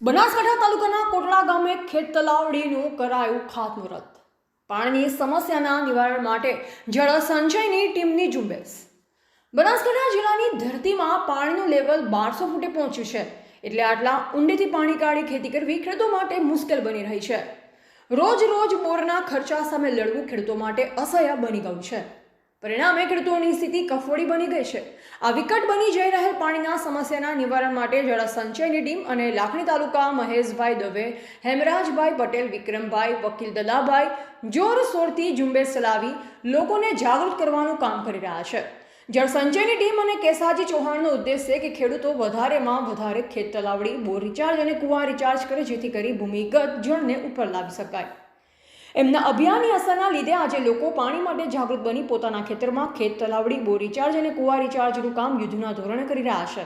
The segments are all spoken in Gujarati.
બનાસકાંઠા તાલુકાના કોટડા ગામે ખેત તલાવડીનું કરાયું ખાતમુહૂર્ત. પાણીની સમસ્યાના નિવારણ માટે જળ સંચયની ટીમની ઝુંબેશ. બનાસકાંઠા જિલ્લાની ધરતીમાં પાણીનું લેવલ બારસો ફૂટે પહોંચ્યું છે, એટલે આટલા ઊંડેથી પાણી કાઢી ખેતી કરવી ખેડૂતો માટે મુશ્કેલ બની રહી છે. રોજ રોજ બોરના ખર્ચા સામે લડવું ખેડૂતો માટે અસહ્ય બની ગયું છે. પરિણામે ખેડૂતોની સ્થિતિ કફોડી બની ગઈ છે. આ વિકટ બની જઈ રહેલ પાણીના સમસ્યાના નિવારણ માટે જળસંચયની ટીમ અને લાખણી તાલુકા મહેશભાઈ દવે, હેમરાજભાઈ પટેલ, વિક્રમભાઈ, વકીલ દલાભાઈ જોરશોરથી ઝુંબેશ ચલાવી લોકોને જાગૃત કરવાનું કામ કરી રહ્યા છે. જળસંચયની ટીમ અને કેસાજી ચૌહાણનો ઉદ્દેશ છે કે ખેડૂતો વધારેમાં વધારે ખેત તલાવડી બોર રિચાર્જ અને કુવા રિચાર્જ કરે જેથી કરી ભૂમિગત જળને ઉપર લાવી શકાય. એમના અભિયાનની અસરના લીધે આજે લોકો પાણી માટે જાગૃત બની પોતાના ખેતરમાં ખેત તલાવડી, બોર રિચાર્જ અને કુવા રિચાર્જનું કામ યુદ્ધના ધોરણે કરી રહ્યા છે.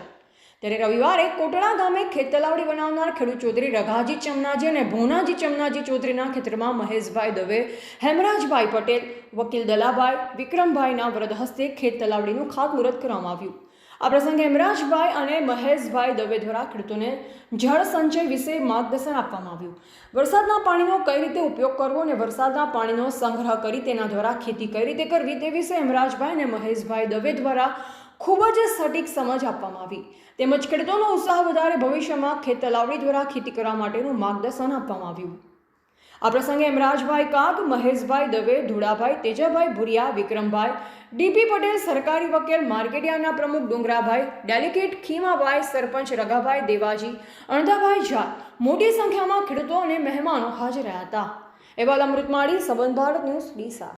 ત્યારે રવિવારે કોટડા ગામે ખેત તલાવડી બનાવનાર ખેડૂત ચૌધરી રઘાજી ચમનાજી અને ભોનાજી ચમનાજી ચૌધરીના ખેતરમાં મહેશભાઈ દવે, હેમરાજભાઈ પટેલ, વકીલ દલાભાઈ, વિક્રમભાઈના વ્રત હસ્તે ખેત તલાવડીનું ખાતમુહૂર્ત કરવામાં આવ્યું. આ પ્રસંગે હેમરાજભાઈ અને મહેશભાઈ દવે દ્વારા ખેડૂતોને જળ સંચય વિશે માર્ગદર્શન આપવામાં આવ્યું. વરસાદના પાણીનો કઈ રીતે ઉપયોગ કરવો અને વરસાદના પાણીનો સંગ્રહ કરી તેના દ્વારા ખેતી કઈ રીતે કરવી તે વિશે હેમરાજભાઈ અને મહેશભાઈ દવે દ્વારા ખૂબ જ સટીક સમજ આપવામાં આવી. તેમજ ખેડૂતોનો ઉત્સાહ વધારે ભવિષ્યમાં ખેત તલાવડી દ્વારા ખેતી કરવા માટેનું માર્ગદર્શન આપવામાં આવ્યું. આ પ્રસંગે એમરાજભાઈ કાગ, મહેશભાઈ દવે ધુડાભાઈ તેજાભાઈ ભુરિયા, વિક્રમભાઈ, ડીપી પટેલ, સરકારી વકીલ, માર્કેટિયાના પ્રમુખ ડુંગરાભાઈ ડેલિકેટ ખીમાભાઈ સરપંચ રઘાભાઈ દેવાજી, અણધાભાઈ ઝા મોટી સંખ્યામાં ખેડૂતો અને મહેમાનો હાજર રહ્યા હતા. એવા અમૃતમાળી સંબંધ ભારત ન્યૂઝ ડીસા.